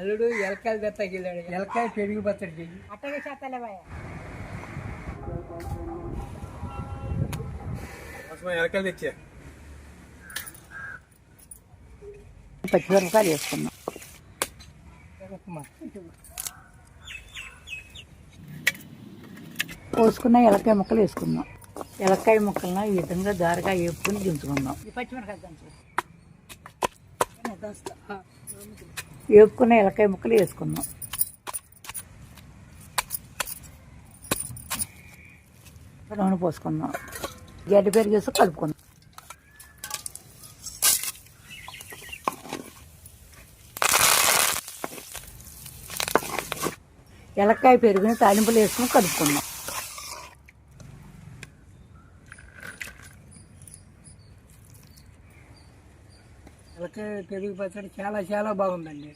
అల్లుడు ఎలకాయలు తెత్తకి వెళ్ళాడు ఎలకాయ పెరుగు పచ్చడి చెయ్యి అట్టగే చేస్తలేవా ఎలకలు తెచ్చా? పచ్చిమిరపకాయలు వేసుకున్నాం. ఉప్మా. పోసుకున్న ఎలక్కాయ ముక్కలు వేసుకుందాం ఎలక్కాయ ముక్కలను ఈ విధంగా దారగా వేపుకుని దించుకుందాం. ఈ పచ్చిమిరపకాయ దంచు. వేపుకున్న ఎలకాయ ముక్కలు వేసుకుందాం నూనె పోసుకుందాం గడ్డ పెరిగేసి కలుపుకుందాం. ఎలక్కాయ పెరుగుని తాలింపులు వేసుకుని కలుపుకుందాం. ఎలకాయ పెరుగు పచ్చడి చాలా చాలా బాగుందండి.